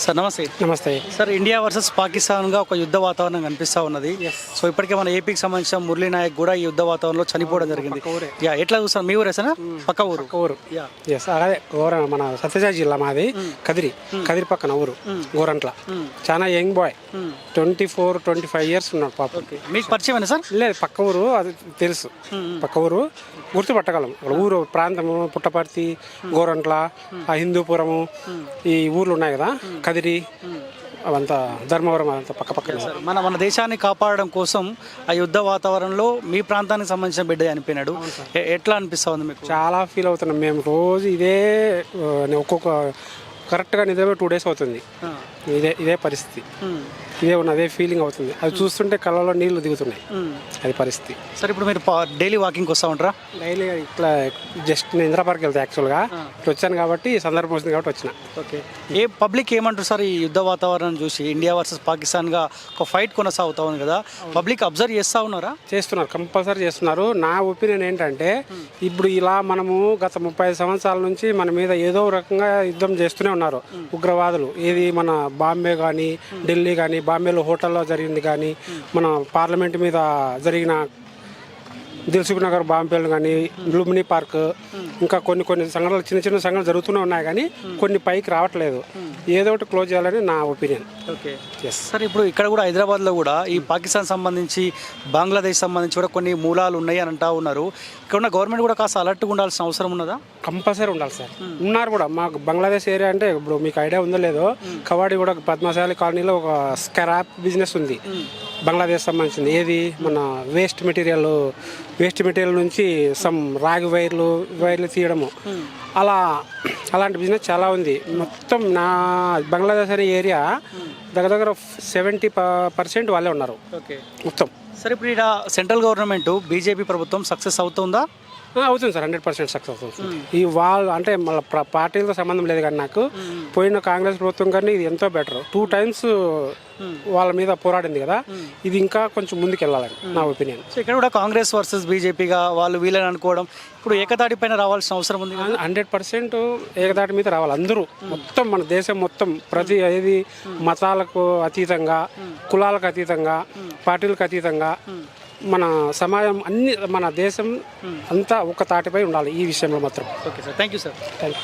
Sir నమస్తే. నమస్తే. Sir India versus పాకిస్తాన్గా ఒక యుద్ధ వాతావరణం కనిపిస్తూ ఉన్నది. సో ఇప్పటికే మన ఏపీకి సంబంధించిన మురళీ నాయక్ కూడా ఈ యుద్ధ వాతావరణంలో చనిపోవడం జరిగింది. యా ఎట్లా చూస్తారు? మీ ఊరేసనా పక్క ఊరు. ఊరు. ఎస్ అదే గోర మన సత్యసాయి జిల్లా మాది కదిరి. కదిరి పక్కన ఊరు గోరంట్ల చాలా young boy. Twenty four twenty five years ఉన్నాడు పాప. మీకు పరిచయమేనా సార్? లేదు పక్క ఊరు అది తెలుసు. పక్క ఊరు గుర్తుపట్టగలం. ఊరు ప్రాంతము పుట్టపర్తి గోరంట్ల ఆ హిందూపురము ఈ ఊర్లు ఉన్నాయి కదా కదిరి అవంతా ధర్మవరం అదంతా పక్క పక్కన. సార్ మన మన దేశాన్ని కాపాడడం కోసం ఆ యుద్ధ వాతావరణంలో మీ ప్రాంతానికి సంబంధించిన బిడ్డ చనిపోయినాడు ఎట్లా అనిపిస్తా ఉంది మీకు? చాలా ఫీల్ అవుతున్నాం. మేము రోజు ఇదే ఒక్కొక్క కరెక్ట్గా నిజమే టూ డేస్ అవుతుంది. ఇదే ఇదే పరిస్థితి. ఇదే ఉన్న అదే ఫీలింగ్ అవుతుంది. అది చూస్తుంటే కళ్ళలో నీళ్ళు దిగుతున్నాయి. అది పరిస్థితి. సార్ ఇప్పుడు మీరు డైలీ వాకింగ్కి వస్తూ ఉంటారా? డైలీ ఇట్లా జస్ట్ నేను ఇందిరా పార్క్ వెళ్తాను యాక్చువల్గా ఇట్లా వచ్చాను కాబట్టి ఈ సందర్భం వచ్చింది కాబట్టి వచ్చిన. ఓకే. ఏ పబ్లిక్ ఏమంటారు సార్ ఈ యుద్ధ వాతావరణం చూసి? ఇండియా వర్సెస్ పాకిస్తాన్గా ఒక ఫైట్ కొనసాగుతా ఉంది కదా. పబ్లిక్ అబ్జర్వ్ చేస్తూ ఉన్నారా? చేస్తున్నారు కంపల్సరీ చేస్తున్నారు. నా ఒపీనియన్ ఏంటంటే ఇప్పుడు ఇలా మనము గత ముప్పై సంవత్సరాల నుంచి మన మీద ఏదో రకంగా యుద్ధం చేస్తూనే ఉన్నారు. ఉగ్రవాదులు. ఏది మన బాంబే కానీ ఢిల్లీ కానీ బాంబేలో హోటల్లో జరిగింది కానీ మన పార్లమెంట్ మీద జరిగిన దిల్సుఖ్ నగర్ బాంబేలు కానీ లుంబిని పార్క్ ఇంకా కొన్ని కొన్ని సంఘటనలు చిన్న చిన్న సంఘటనలు జరుగుతూనే ఉన్నాయి కానీ కొన్ని పైకి రావట్లేదు. ఏదో ఒకటి క్లోజ్ చేయాలని నా ఒపీనియన్. ఓకే. ఎస్ సార్ ఇప్పుడు ఇక్కడ కూడా హైదరాబాద్లో కూడా ఈ పాకిస్తాన్ సంబంధించి బంగ్లాదేశ్ సంబంధించి కూడా కొన్ని మూలాలు ఉన్నాయి అని అంటా ఉన్నారు. ఇక్కడ ఉన్న గవర్నమెంట్ కూడా కాస్త అలర్ట్గా ఉండాల్సిన అవసరం ఉన్నదా? కంపల్సరీ ఉండాలి సార్. ఉన్నారు కూడా. మాకు బంగ్లాదేశ్ ఏరియా అంటే ఇప్పుడు మీకు ఐడియా ఉందో లేదో కవాడి కూడా పద్మశాలి కాలనీలో ఒక స్క్రాప్ బిజినెస్ ఉంది. బంగ్లాదేశ్ సంబంధించింది. ఏది? మన వేస్ట్ మెటీరియల్ వేస్ట్ మెటీరియల్ నుంచి సమ్ రాగి వైర్లు వైర్లు తీయడము. అలా అలాంటి బిజినెస్ చాలా ఉంది. మొత్తం నా బంగ్లాదేశ్ అనే ఏరియా దగ్గర దగ్గర సెవెంటీ పర్సెంట్ వాళ్ళే ఉన్నారు. ఓకే మొత్తం. సార్ ఇప్పుడు ఇక్కడ సెంట్రల్ గవర్నమెంట్ బీజేపీ ప్రభుత్వం సక్సెస్ అవుతుందా? అవుతుంది సార్ హండ్రెడ్ పర్సెంట్ సక్సెస్ అవుతుంది ఈ వాళ్ళు అంటే మళ్ళీ పార్టీలతో సంబంధం లేదు కానీ నాకు పోయిన కాంగ్రెస్ ప్రభుత్వం కానీ ఇది ఎంతో బెటర్. టూ టైమ్స్ వాళ్ళ మీద పోరాడింది కదా. ఇది ఇంకా కొంచెం ముందుకు వెళ్ళాలని నా ఒపీనియన్. ఇక్కడ కూడా కాంగ్రెస్ వర్సెస్ బీజేపీగా వాళ్ళు వీళ్ళని అనుకోవడం ఇప్పుడు ఏకతాటి పైన రావాల్సిన అవసరం ఉంది హండ్రెడ్ పర్సెంట్ ఏకదాటి మీద రావాలి. అందరూ మొత్తం మన దేశం మొత్తం ప్రతి ఏది మతాలకు అతీతంగా కులాలకు అతీతంగా పార్టీలకు అతీతంగా మన సమాజం అన్ని మన దేశం అంతా ఒక తాటిపై ఉండాలి ఈ విషయంలో మాత్రం. Okay sir. Thank you sir. Thank you